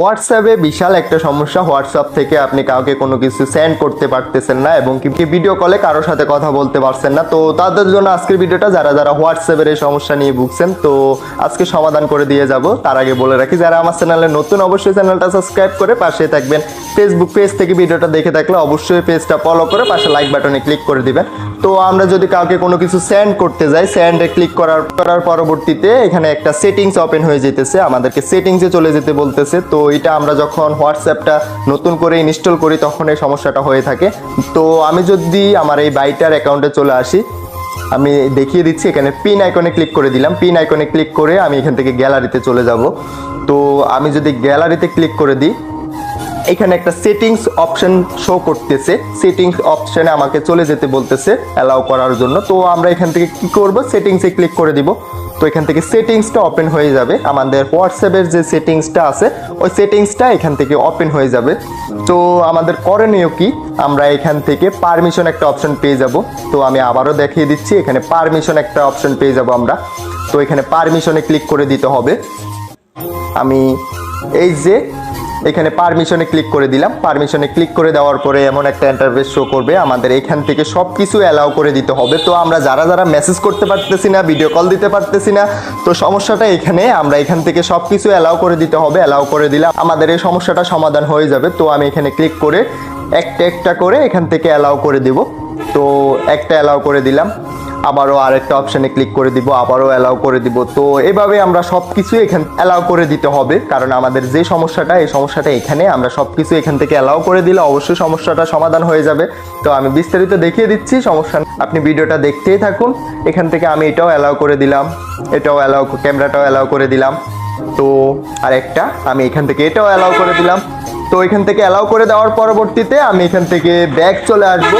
হোয়াটসঅ্যাপে বিশাল একটা সমস্যা। হোয়াটসঅ্যাপ থেকে আপনি কাউকে কোনো কিছু সেন্ড করতে পারতেছেন না এবং কি ভিডিও কলে কারোর সাথে কথা বলতে পারছেন না। তো তাদের জন্য আজকের ভিডিওটা যারা যারা হোয়াটসঅ্যাপের এই সমস্যা নিয়ে ভুগছেন, তো আজকে সমাধান করে দিয়ে যাব। তার আগে বলে রাখি, যারা আমার চ্যানেলে নতুন, অবশ্যই চ্যানেলটা সাবস্ক্রাইব করে পাশে থাকবেন। ফেসবুক পেজ থেকে ভিডিওটা দেখে থাকলে অবশ্যই পেজটা ফলো করে পাশে লাইক বাটনে ক্লিক করে দিবেন। তো আমরা যদি কাউকে কোনো কিছু সেন্ড করতে যাই সেন্ডে ক্লিক করার করার পরবর্তীতে এখানে একটা সেটিংস ওপেন হয়ে যেতেছে, আমাদেরকে সেটিংসে চলে যেতে বলতেছে। তো এটা আমরা যখন হোয়াটসঅ্যাপটা নতুন করে ইনস্টল করি, তখন এই সমস্যাটা হয়ে থাকে। তো আমি যদি আমার এই বাইটার অ্যাকাউন্টে চলে আসি, আমি দেখিয়ে দিচ্ছি, এখানে পিন আইকনে ক্লিক করে দিলাম। পিন আইকনে ক্লিক করে আমি এখান থেকে গ্যালারিতে চলে যাব। তো আমি যদি গ্যালারিতে ক্লিক করে দিই এখানে একটা সেটিংস অপশন শো করতেছে। সেটিংস অপশনে আমাকে চলে যেতে বলতেছে অ্যালাউ করার জন্য। তো আমরা এখান থেকে কি করব? সেটিংসে ক্লিক করে দিব। তো এখান থেকে সেটিংসটা ওপেন হয়ে যাবে। আমাদের হোয়াটসঅ্যাপের যে সেটিংসটা আছে, ওই সেটিংসটা এখান থেকে ওপেন হয়ে যাবে। তো আমাদের করণীয় কি? আমরা এখান থেকে পারমিশন একটা অপশন পেয়ে যাব। তো আমি আবারও দেখিয়ে দিচ্ছি, এখানে পারমিশন একটা অপশন পেয়ে যাব আমরা। তো এখানে পারমিশনে ক্লিক করে দিতে হবে। আমি এই যে এখানে পারমিশনে ক্লিক করে দিলাম। পারমিশনে ক্লিক করে দেওয়ার পরে এমন একটা ইন্টারফেস শো করবে। আমাদের এখান থেকে সব কিছু অ্যালাউ করে দিতে হবে। তো আমরা যারা যারা মেসেজ করতে পারতেছি না ভিডিও কল দিতে পারতেছি না, তো সমস্যাটা এখানে, আমরা এখান থেকে সব কিছু অ্যালাউ করে দিতে হবে। অ্যালাউ করে দিলে আমাদের এই সমস্যাটা সমাধান হয়ে যাবে। তো আমি এখানে ক্লিক করে একটা একটা করে এখান থেকে অ্যালাউ করে দিব। তো একটা অ্যালাউ করে দিলাম। আবারও আরেকটা অপশানে ক্লিক করে দিব, আবারও অ্যালাউ করে দিব। তো এভাবে আমরা সব কিছু এখান অ্যালাউ করে দিতে হবে। কারণ আমাদের যে সমস্যাটা, এই সমস্যাটা এখানে আমরা সব কিছু এখান থেকে অ্যালাউ করে দিলে অবশ্যই সমস্যাটা সমাধান হয়ে যাবে। তো আমি বিস্তারিত দেখিয়ে দিচ্ছি, সমস্যা আপনি ভিডিওটা দেখতেই থাকুন। এখান থেকে আমি এটাও অ্যালাউ করে দিলাম, এটাও অ্যালাউ ক্যামেরাটাও অ্যালাউ করে দিলাম। তো আর একটা আমি এখান থেকে এটাও অ্যালাউ করে দিলাম। তো এখান থেকে অ্যালাউ করে দেওয়ার পরবর্তীতে আমি এখান থেকে ব্যাগ চলে আসব।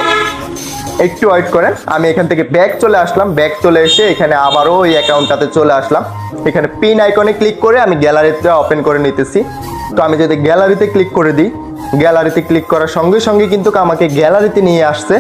একটু ওয়েট করেন। আমি এখান থেকে ব্যাক চলে আসলাম। ব্যাক চলে এসে এখানে আবারও ওই অ্যাকাউন্টটাতে চলে আসলাম। এখানে পিন আইকনে ক্লিক করে আমি গ্যালারিতে ওপেন করে নিতেছি। তো আমি যদি গ্যালারিতে ক্লিক করে দিই গ্যালারিতে ক্লিক করার সঙ্গে সঙ্গে কিন্তু আমাকে গ্যালারিতে নিয়ে আসছে।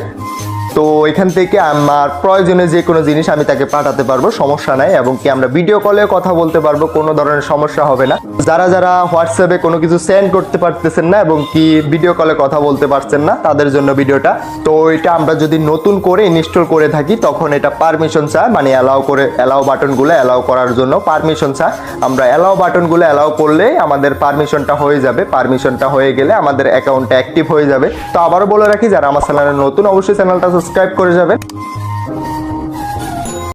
তো এখান থেকে আমার প্রয়োজনে যে কোনো জিনিস আমি তাকে পাঠাতে পারব, সমস্যা নাই এবং কি আমরা ভিডিও কলে কথা বলতে পারব, কোনো ধরনের সমস্যা হবে না। যারা যারা হোয়াটসঅ্যাপে কোনো কিছু সেন্ড করতে পারতেছেন না এবং কি ভিডিও কলে কথা বলতে পারছেন না, তাদের জন্য ভিডিওটা তো এটা আমরা যদি নতুন করে ইনস্টল করে থাকি, তখন এটা পারমিশন চায় মানে অ্যালাউ করে অ্যালাউ বাটনগুলো অ্যালাউ করার জন্য পারমিশন চায় আমরা অ্যালাউ বাটনগুলো অ্যালাউ করলে আমাদের পারমিশনটা হয়ে যাবে। পারমিশনটা হয়ে গেলে আমাদের অ্যাকাউন্টটা অ্যাক্টিভ হয়ে যাবে। তো আবারও বলে রাখি, যারা আমার চ্যানেলে নতুন, অবশ্যই চ্যানেলটা সাবস্ক্রাইব করে যাবেন।